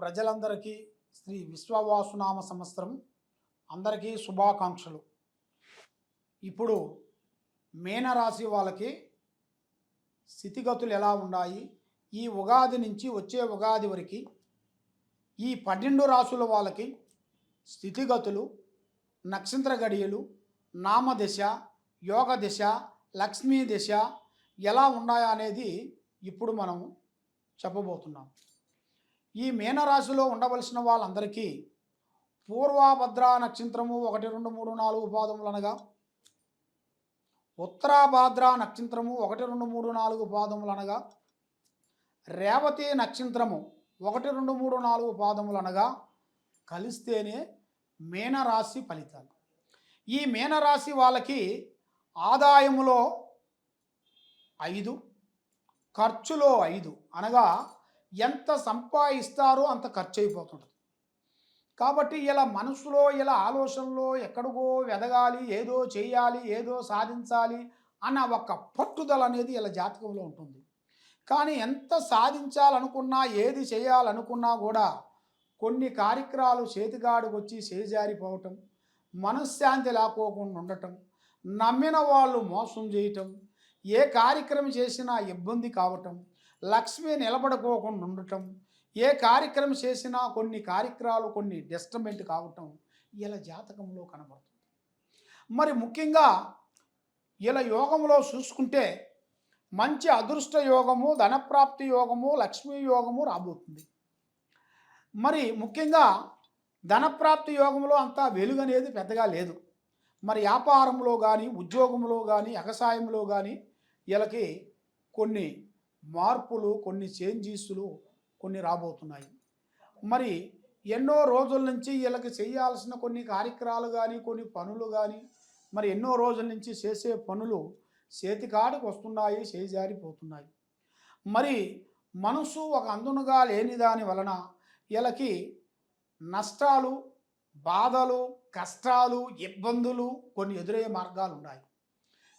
ప్రజలందరికీ శ్రీ విశ్వవాసునామ సంవత్సరం అందరికీ శుభాకాంక్షలు. ఇప్పుడు మేనరాశి వాళ్ళకి స్థితిగతులు ఎలా ఉన్నాయి? ఈ ఉగాది నుంచి వచ్చే ఉగాది వరకు ఈ పన్నెండు రాసుల వాళ్ళకి స్థితిగతులు నక్షత్ర గడియలు నామదశ యోగ దశ లక్ష్మీ దశ ఎలా ఉన్నాయా అనేది ఇప్పుడు మనం చెప్పబోతున్నాం. ఈ మీనరాశిలో ఉండవలసిన వాళ్ళందరికీ పూర్వభద్ర నక్షత్రము ఒకటి రెండు మూడు నాలుగు పాదములు అనగా ఉత్తరాభాద్ర నక్షత్రము ఒకటి రెండు మూడు నాలుగు పాదములు అనగా రేవతి నక్షత్రము ఒకటి రెండు మూడు నాలుగు పాదములు అనగా కలిస్తేనే మీనరాశి ఫలితాలు. ఈ మీనరాశి వాళ్ళకి ఆదాయములో ఐదు ఖర్చులో ఐదు అనగా ఎంత సంపాదిస్తారో అంత ఖర్చు అయిపోతుంటుంది కాబట్టి ఇలా మనసులో ఇలా ఆలోచనలో ఎక్కడికో ఎదగాలి ఏదో చేయాలి ఏదో సాధించాలి అన్న ఒక పట్టుదల అనేది ఇలా జాతకంలో ఉంటుంది. కానీ ఎంత సాధించాలనుకున్నా ఏది చేయాలనుకున్నా కూడా కొన్ని కార్యక్రమాలు చేతిగాడికి వచ్చి చేజారిపోవటం మనశ్శాంతి లేకోకుండా ఉండటం నమ్మిన వాళ్ళు మోసం చేయటం ఏ కార్యక్రమం చేసినా ఇబ్బంది కావటం లక్ష్మి నిలబడుకోకుండా ఉండటం. ఏ కార్యక్రమం చేసినా కొన్ని కార్యక్రమాలు కొన్ని డిస్టర్బెంట్ కావటం ఇలా జాతకంలో కనబడుతుంది. మరి ముఖ్యంగా ఇలా యోగంలో చూసుకుంటే మంచి అదృష్ట యోగము ధనప్రాప్తి యోగము లక్ష్మీ యోగము రాబోతుంది. మరి ముఖ్యంగా ధనప్రాప్తి యోగంలో అంతా వెలుగు అనేది పెద్దగా లేదు. మరి వ్యాపారంలో కానీ ఉద్యోగంలో కానీ వ్యవసాయంలో కానీ వీళ్ళకి కొన్ని మార్పులు కొన్ని చేంజెస్లు కొన్ని రాబోతున్నాయి. మరి ఎన్నో రోజుల నుంచి వీళ్ళకి చేయాల్సిన కొన్ని కార్యక్రమాలు కానీ కొన్ని పనులు కానీ మరి ఎన్నో రోజుల నుంచి చేసే పనులు చేతికాడికి వస్తున్నాయి చేజారిపోతున్నాయి మరి మనసు ఒక అందునుగా లేని దాని వలన వీళ్ళకి నష్టాలు బాధలు కష్టాలు ఇబ్బందులు కొన్ని ఎదురయ్యే మార్గాలు ఉన్నాయి.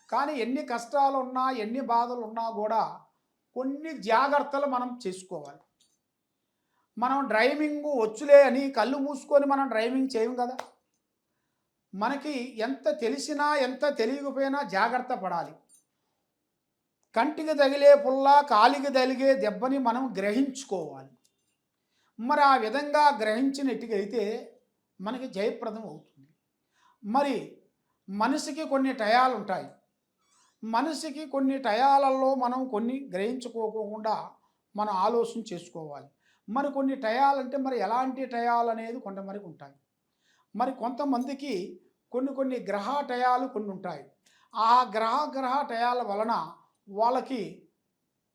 కానీ ఎన్ని కష్టాలు ఉన్నా ఎన్ని బాధలు ఉన్నా కూడా కొన్ని జాగ్రత్తలు మనం చేసుకోవాలి. మనం డ్రైవింగ్ వచ్చులే అని కళ్ళు మూసుకొని మనం డ్రైవింగ్ చేయం కదా? మనకి ఎంత తెలిసినా ఎంత తెలియకపోయినా జాగ్రత్త పడాలి. కంటికి తగిలే పుల్ల కాలికి తగిలే దెబ్బని మనం గ్రహించుకోవాలి. మరి ఆ విధంగా గ్రహించినట్టుగైతే మనకి జయప్రదం అవుతుంది. మరి మనిషికి కొన్ని టయాలు ఉంటాయి మనిషికి కొన్ని టయాలలో మనం కొన్ని గ్రహించుకోకుండా మనం ఆలోచన చేసుకోవాలి. మరి కొన్ని టయాలంటే మరి ఎలాంటి టయాలు అనేది కొంతమందికి ఉంటాయి. మరి కొంతమందికి కొన్ని కొన్ని గ్రహ టయాలు కొన్ని ఉంటాయి. ఆ గ్రహ గ్రహ టయాల వలన వాళ్ళకి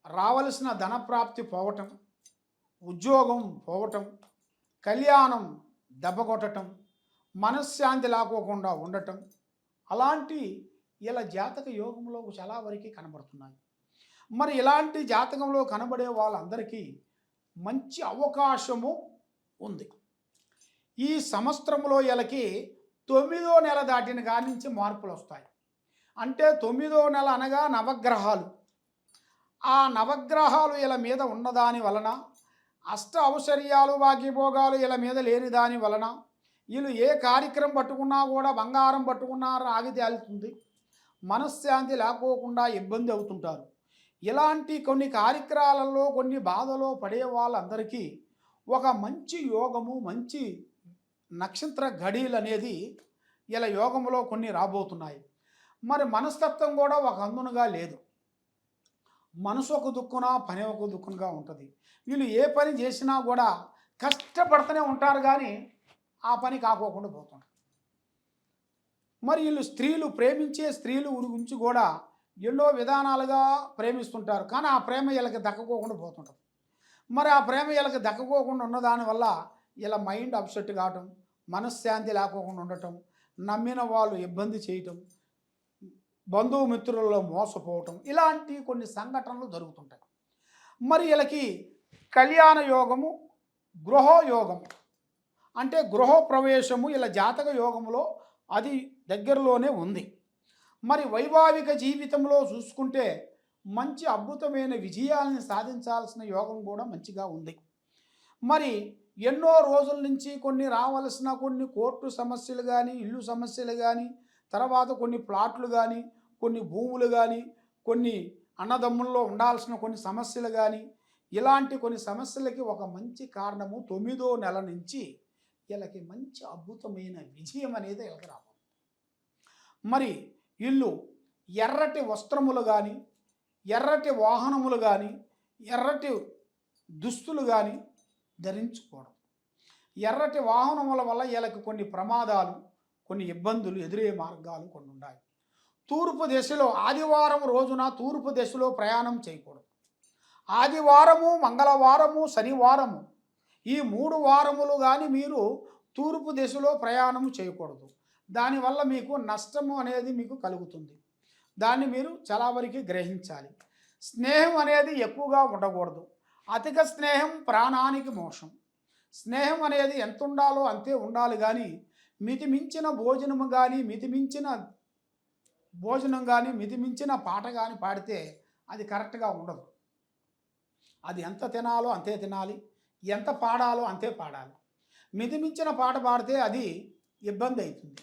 రావలసిన ధనప్రాప్తి పోవటం ఉద్యోగం పోవటం కళ్యాణం దెబ్బ కొట్టటం మనశ్శాంతి లేకోకుండా ఉండటం అలాంటి ఇలా జాతక యోగంలో చాలా వరకు కనబడుతున్నాయి. మరి ఇలాంటి జాతకంలో కనబడే వాళ్ళందరికీ మంచి అవకాశము ఉంది. ఈ సంవత్సరంలో వీళ్ళకి తొమ్మిదో నెల దాటిన కాడి నుంచి మార్పులు వస్తాయి. అంటే తొమ్మిదో నెల అనగా నవగ్రహాలు. ఆ నవగ్రహాలు ఇలా మీద ఉన్నదాని వలన అష్ట ఔశ్వర్యాలు భాగ్యభోగాలు ఇలా మీద లేని దాని వలన వీళ్ళు ఏ కార్యక్రమం పట్టుకున్నా కూడా బంగారం పట్టుకున్నా రాగి తేలుతుంది. మనశ్శాంతి లేకోకుండా ఇబ్బంది అవుతుంటారు. ఇలాంటి కొన్ని కార్యక్రమాలలో కొన్ని బాధలో పడే వాళ్ళందరికీ ఒక మంచి యోగము మంచి నక్షత్ర ఘడీలు అనేది ఇలా యోగంలో కొన్ని రాబోతున్నాయి. మరి మనస్తత్వం కూడా ఒక అందునుగా లేదు. మనసు ఒక దుక్కున పని ఒక దుక్కునగా ఉంటుంది. వీళ్ళు ఏ పని చేసినా కూడా కష్టపడుతూనే ఉంటారు కానీ ఆ పని కాకోకుండా పోతుంటారు. మరి వీళ్ళు స్త్రీలు ప్రేమించే స్త్రీలు గురించి కూడా ఎన్నో విధానాలుగా ప్రేమిస్తుంటారు. కానీ ఆ ప్రేమ వీళ్ళకి దక్కకోకుండా పోతుంటుంది. మరి ఆ ప్రేమ వీళ్ళకి దక్కకోకుండా ఉన్నదాని వల్ల ఇలా మైండ్ అప్సెట్ కావటం మనశ్శాంతి లేకోకుండా ఉండటం నమ్మిన వాళ్ళు ఇబ్బంది చేయటం బంధుమిత్రులలో మోసపోవటం ఇలాంటి కొన్ని సంఘటనలు జరుగుతుంటాయి. మరి వీళ్ళకి కళ్యాణ యోగము గృహయోగము అంటే గృహప్రవేశము ఇలా జాతక యోగములో అది దగ్గరలోనే ఉంది. మరి వైవాహిక జీవితంలో చూసుకుంటే మంచి అద్భుతమైన విజయాలను సాధించాల్సిన యోగం కూడా మంచిగా ఉంది. మరి ఎన్నో రోజుల నుంచి కొన్ని రావలసిన కొన్ని కోర్టు సమస్యలు కానీ ఇల్లు సమస్యలు కానీ తర్వాత కొన్ని ప్లాట్లు కానీ కొన్ని భూములు కానీ కొన్ని అన్నదమ్ముల్లో ఉండాల్సిన కొన్ని సమస్యలు కానీ ఇలాంటి కొన్ని సమస్యలకి ఒక మంచి కారణము తొమ్మిదో నెల నుంచి వీళ్ళకి మంచి అద్భుతమైన విజయం అనేది వీళ్ళకి రావాలి మరి ఇల్లు ఎర్రటి వస్త్రములు కానీ ఎర్రటి వాహనములు కానీ ఎర్రటి దుస్తులు కానీ ధరించుకోవడం. ఎర్రటి వాహనముల వల్ల వీళ్ళకి కొన్ని ప్రమాదాలు కొన్ని ఇబ్బందులు ఎదురయ్యే మార్గాలు కొన్ని ఉన్నాయి. తూర్పు దిశలో ఆదివారం రోజున తూర్పు దిశలో ప్రయాణం చేయకూడదు. ఆదివారము మంగళవారము శనివారము ఈ మూడు వారములు కానీ మీరు తూర్పు దిశలో ప్రయాణం చేయకూడదు. దానివల్ల మీకు నష్టము అనేది మీకు కలుగుతుంది. దాన్ని మీరు చాలా వరకు గ్రహించాలి. స్నేహం అనేది ఎక్కువగా ఉండకూడదు. అధిక స్నేహం ప్రాణానికి మోసం స్నేహం అనేది ఎంత ఉండాలో అంతే ఉండాలి కానీ మితిమించిన భోజనము కానీ మితిమించిన భోజనం కానీ మితిమించిన పాట కానీ పాడితే అది కరెక్ట్గా ఉండదు. అది ఎంత తినాలో అంతే తినాలి. ఎంత పాడాలో అంతే పాడాలి. మితిమించిన పాట పాడితే అది ఇబ్బంది అవుతుంది.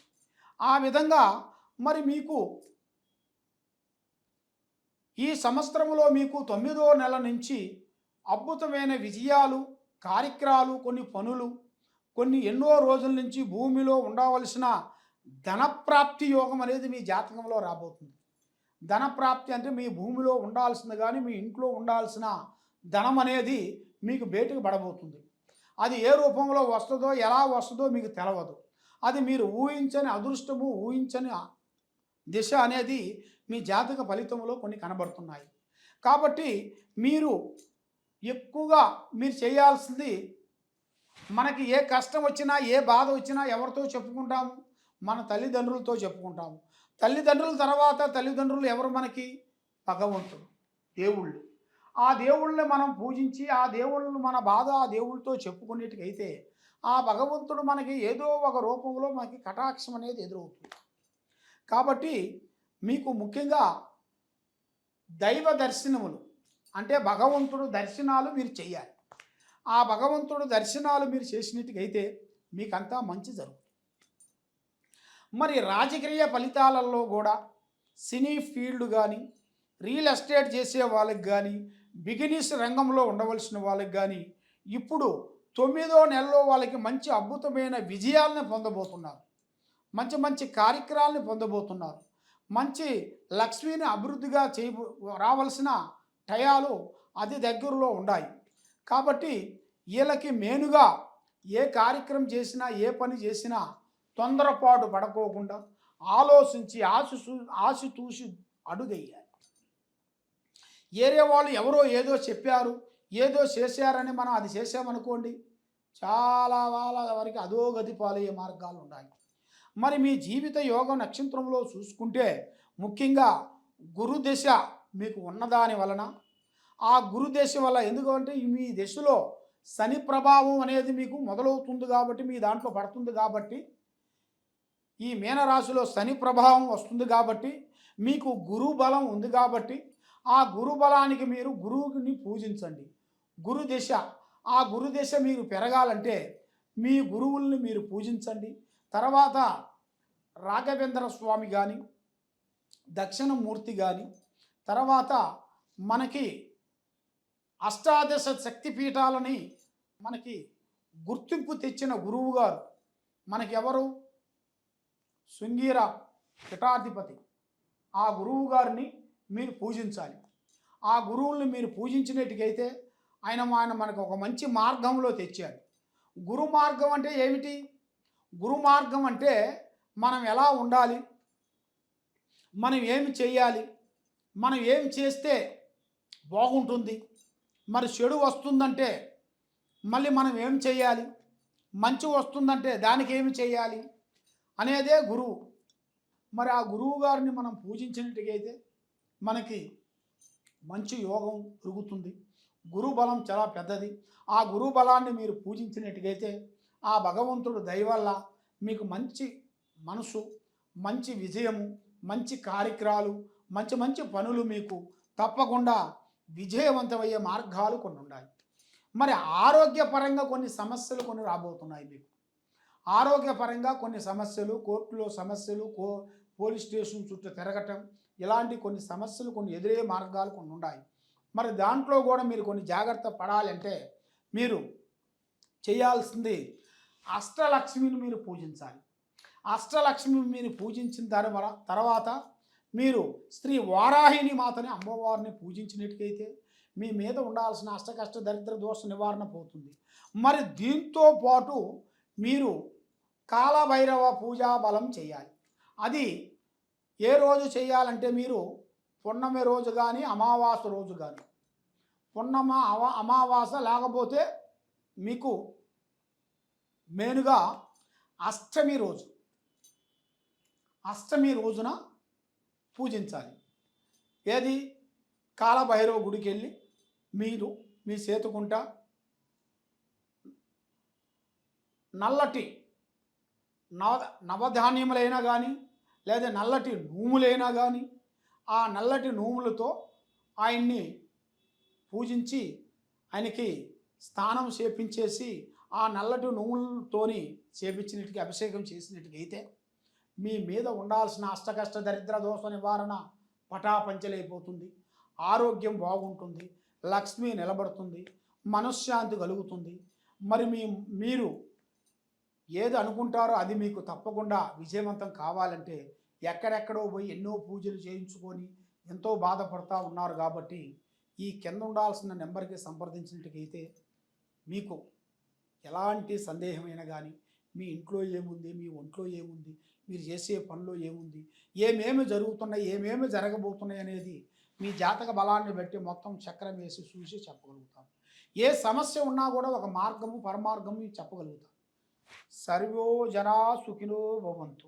ఆ విధంగా మరి మీకు ఈ సంవత్సరంలో మీకు తొమ్మిదో నెల నుంచి అద్భుతమైన విజయాలు కార్యక్రమాలు కొన్ని పనులు కొన్ని ఎన్నో రోజుల నుంచి భూమిలో ఉండవలసిన ధనప్రాప్తి యోగం అనేది మీ జాతకంలో రాబోతుంది. ధనప్రాప్తి అంటే మీ భూమిలో ఉండాల్సింది కానీ మీ ఇంట్లో ఉండాల్సిన ధనం అనేది మీకు బయటకు పడబోతుంది. అది ఏ రూపంలో వస్తుందో ఎలా వస్తుందో మీకు తెలవదు. అది మీరు ఊహించని అదృష్టము ఊహించని దిశ అనేది మీ జాతక ఫలితంలో కొన్ని కనబడుతున్నాయి. కాబట్టి మీరు ఎక్కువగా మీరు చేయాల్సింది మనకి ఏ కష్టం వచ్చినా ఏ బాధ వచ్చినా ఎవరితో చెప్పుకుంటాము? మన తల్లిదండ్రులతో చెప్పుకుంటాము. తల్లిదండ్రుల తర్వాత తల్లిదండ్రులు ఎవరు మనకి? భగవంతుడు దేవుళ్ళు. ఆ దేవుళ్ళని మనం పూజించి ఆ దేవుళ్ళను మన బాధ ఆ దేవుళ్ళతో చెప్పుకునేటికైతే ఆ భగవంతుడు మనకి ఏదో ఒక రూపంలో మనకి కటాక్షం అనేది ఎదురవుతుంది. కాబట్టి మీకు ముఖ్యంగా దైవ దర్శనములు అంటే భగవంతుడు దర్శనాలు మీరు చేయాలి ఆ భగవంతుడు దర్శనాలు మీరు చేసినట్టుగైతే మీకంతా మంచి జరుగుతుంది. మరి రాజకీయ ఫలితాలలో కూడా సినీ ఫీల్డ్ కానీ రియల్ ఎస్టేట్ చేసే వాళ్ళకి కానీ బిగినీస్ రంగంలో ఉండవలసిన వాళ్ళకి కానీ ఇప్పుడు తొమ్మిదో నెలలో వాళ్ళకి మంచి అద్భుతమైన విజయాలను పొందబోతున్నారు. మంచి మంచి కార్యక్రమాలను పొందబోతున్నారు. మంచి లక్ష్మిని అభివృద్ధిగా చేయ రావాల్సిన టయాలు అతి దగ్గరలో ఉన్నాయి కాబట్టి వీళ్ళకి మెయిన్గా ఏ కార్యక్రమం చేసినా ఏ పని చేసినా తొందరపాటు పడుకోకుండా ఆలోచించి ఆశ ఆశ చూసి అడుగయ్యాలి. ఏరే వాళ్ళు ఎవరో ఏదో చెప్పారు ఏదో చేశారని మనం అది చేసామనుకోండి చాలా వాళ్ళ వరకు అధోగతి పాలయ్యే మార్గాలు ఉన్నాయి మరి మీ జీవిత యోగం నక్షత్రంలో చూసుకుంటే ముఖ్యంగా గురుదశ మీకు ఉన్నదాని వలన ఆ గురుదశ వల్ల ఎందుకంటే మీ దశలో శని ప్రభావం అనేది మీకు మొదలవుతుంది కాబట్టి మీ దాంట్లో పడుతుంది కాబట్టి ఈ మీనరాశిలో శని ప్రభావం వస్తుంది కాబట్టి మీకు గురు బలం ఉంది కాబట్టి ఆ గురు బలానికి మీరు గురువుని పూజించండి. గురు దశ ఆ గురు దశ మీరు పెరగాలంటే మీ గురువుల్ని మీరు పూజించండి. తర్వాత రాఘవేంద్ర స్వామి కానీ దక్షిణమూర్తి కానీ తర్వాత మనకి అష్టాదశ శక్తి పీఠాలని మనకి గుర్తింపు తెచ్చిన గురువు గారు మనకి ఎవరు శృంగీర పిఠాధిపతి. ఆ గురువు గారిని మీరు పూజించాలి. ఆ గురువుల్ని మీరు పూజించినట్టుకైతే ఆయన ఆయన మనకు ఒక మంచి మార్గంలో తెచ్చాడు. గురు మార్గం అంటే ఏమిటి? గురు మార్గం అంటే మనం ఎలా ఉండాలి? మనం ఏమి చేయాలి మనం ఏం చేస్తే బాగుంటుంది? మరి చెడు వస్తుందంటే మళ్ళీ మనం ఏం చేయాలి మంచి వస్తుందంటే దానికి ఏమి చేయాలి అనేదే గురువు. మరి ఆ గురువు గారిని మనం పూజించినట్టుగైతే మనకి మంచి యోగం పెరుగుతుంది. గురు బలం చాలా పెద్దది. ఆ గురు బలాన్ని మీరు పూజించినట్టుగైతే ఆ భగవంతుడు దయవల్ల మీకు మంచి మనసు మంచి విజయము మంచి కార్యక్రమాలు మంచి మంచి పనులు మీకు తప్పకుండా విజయవంతమయ్యే మార్గాలు కొన్ని ఉన్నాయి. మరి ఆరోగ్యపరంగా కొన్ని సమస్యలు కొన్ని రాబోతున్నాయి మీకు. ఆరోగ్యపరంగా కొన్ని సమస్యలు కోర్టులో సమస్యలు కో పోలీస్ స్టేషన్ చుట్టూ తిరగటం ఇలాంటి కొన్ని సమస్యలు కొన్ని ఎదురయ్యే మార్గాలు కొన్ని ఉన్నాయి మరి దాంట్లో కూడా మీరు కొన్ని జాగ్రత్త పడాలంటే మీరు చేయాల్సింది అష్టలక్ష్మిని మీరు పూజించాలి. అష్టలక్ష్మి మీరు పూజించిన తర్వా- తర్వాత మీరు శ్రీ వారాహిని మాతని అమ్మవారిని పూజించినట్టుకైతే మీ మీద ఉండాల్సిన అష్టకష్ట దరిద్ర దోష నివారణ పోతుంది. మరి దీంతో పాటు మీరు కాలభైరవ పూజా బలం చేయాలి. అది ఏ రోజు చేయాలంటే మీరు పున్నమి రోజు కానీ అమావాస రోజు కానీ పున్నమ అవ అమావాస లేకపోతే మీకు మెయిన్గా అష్టమి రోజు. అష్టమి రోజున పూజించాలి. ఏది? కాలభైరవ గుడికి వెళ్ళి మీరు మీ సేతుకుంట నల్లటి నవ నవధాన్యములైనా కానీ లేదా నల్లటి నూములైనా కానీ ఆ నల్లటి నూములతో ఆయన్ని పూజించి ఆయనకి స్నానం చేపించేసి ఆ నల్లటి నూములతోని చేపించినట్టుగా అభిషేకం చేసినట్టుగైతే మీ మీద ఉండాల్సిన అష్టకష్ట దరిద్ర దోష నివారణ పటాపంచలైపోతుంది. ఆరోగ్యం బాగుంటుంది. లక్ష్మి నిలబడుతుంది. మనశ్శాంతి కలుగుతుంది. మరి మీ మీరు ఏది అనుకుంటారో అది మీకు తప్పకుండా విజయవంతం కావాలంటే ఎక్కడెక్కడో పోయి ఎన్నో పూజలు చేయించుకొని ఎంతో బాధపడతా ఉన్నారు కాబట్టి ఈ కింద ఉండాల్సిన నెంబర్కి సంప్రదించినట్టుకైతే మీకు ఎలాంటి సందేహమైనా కానీ మీ ఇంట్లో ఏముంది మీ ఒంట్లో ఏముంది మీరు చేసే పనిలో ఏముంది ఏమేమి జరుగుతున్నాయి ఏమేమి జరగబోతున్నాయి అనేది మీ జాతక బలాన్ని బట్టి మొత్తం చక్రం వేసి చూసి చెప్పగలుగుతాం. ఏ సమస్య ఉన్నా కూడా ఒక మార్గము పరమార్గము చెప్పగలుగుతాం. సర్వో జనా సుఖినో భవంతు.